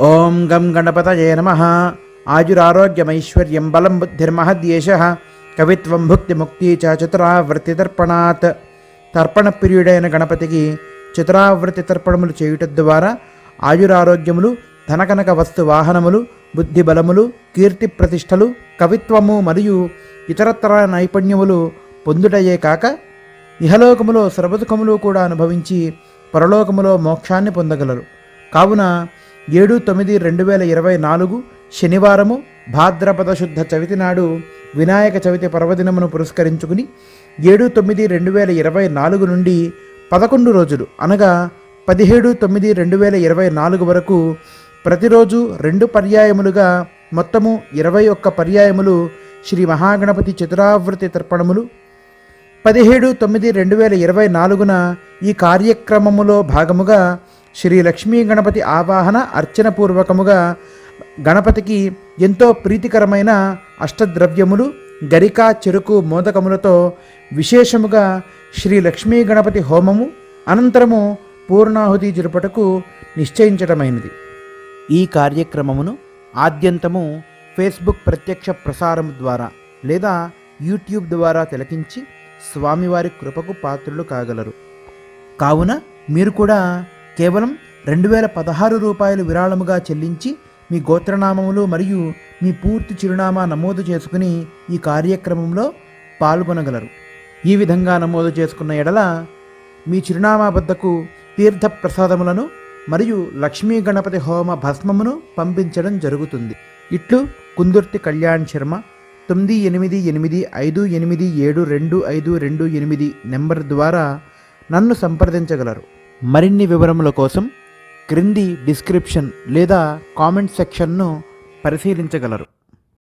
ఓం గం గణపతయే నమ. ఆయురారోగ్యమైశ్వర్యం బలం బుద్ధిర్మహద్యేష. కవిత్వం భుక్తి ముక్తి చ చతురావృత్తి తర్పణాత్ తర్పణ ప్రియుడైన గణపతికి చతురావృత్తి తర్పణములు చేయుట ద్వారా ఆయురారోగ్యములు ధనకనక వస్తు వాహనములు బుద్ధి బలములు కీర్తి ప్రతిష్టలు కవిత్వము మరియు ఇతరత్ర నైపుణ్యములు పొందుటయే కాక ఇహలోకములో సర్వదుఖములు కూడా అనుభవించి పరలోకములో మోక్షాన్ని పొందగలరు. కావున ఏడు తొమ్మిది రెండు వేల ఇరవై నాలుగు శనివారము భాద్రపద శుద్ధ చవితి నాడు వినాయక చవితి పర్వదినమును పురస్కరించుకుని ఏడు తొమ్మిది రెండు వేల ఇరవై నాలుగు నుండి పదకొండు రోజులు అనగా పదిహేడు తొమ్మిది రెండు వేల ఇరవై నాలుగు వరకు ప్రతిరోజు రెండు పర్యాయములుగా మొత్తము ఇరవై ఒక్క పర్యాయములు శ్రీ మహాగణపతి చతురావృతి తర్పణములు. పదిహేడు తొమ్మిది రెండు వేల ఇరవై నాలుగున ఈ కార్యక్రమములో భాగముగా శ్రీ లక్ష్మీ గణపతి ఆవాహన అర్చన పూర్వకముగా గణపతికి ఎంతో ప్రీతికరమైన అష్టద్రవ్యములు గరిక చెరుకు మోదకములతో విశేషముగా శ్రీ లక్ష్మీ గణపతి హోమము అనంతరము పూర్ణాహుతి జరుపుటకు నిశ్చయించటమైనది. ఈ కార్యక్రమమును ఆద్యంతము ఫేస్బుక్ ప్రత్యక్ష ప్రసారం ద్వారా లేదా యూట్యూబ్ ద్వారా తిలకించి స్వామివారి కృపకు పాత్రులు కాగలరు. కావున మీరు కూడా కేవలం రెండు వేల పదహారు రూపాయలు విరాళముగా చెల్లించి మీ గోత్రనామములు మరియు మీ పూర్తి చిరునామా నమోదు చేసుకుని ఈ కార్యక్రమంలో పాల్గొనగలరు. ఈ విధంగా నమోదు చేసుకున్న ఎడల మీ చిరునామా వద్దకు తీర్థ ప్రసాదములను మరియు లక్ష్మీ గణపతి హోమ భస్మమును పంపించడం జరుగుతుంది. ఇట్లు కుందుర్తి కళ్యాణ్ శర్మ తొమ్మిది ఎనిమిది ఎనిమిది ఐదు ఎనిమిది ఏడు రెండు ఐదు రెండు ఎనిమిది నెంబర్ ద్వారా నన్ను సంప్రదించగలరు. మరిన్ని వివరముల కోసం క్రింది డిస్క్రిప్షన్ లేదా కామెంట్ సెక్షన్ను పరిశీలించగలరు.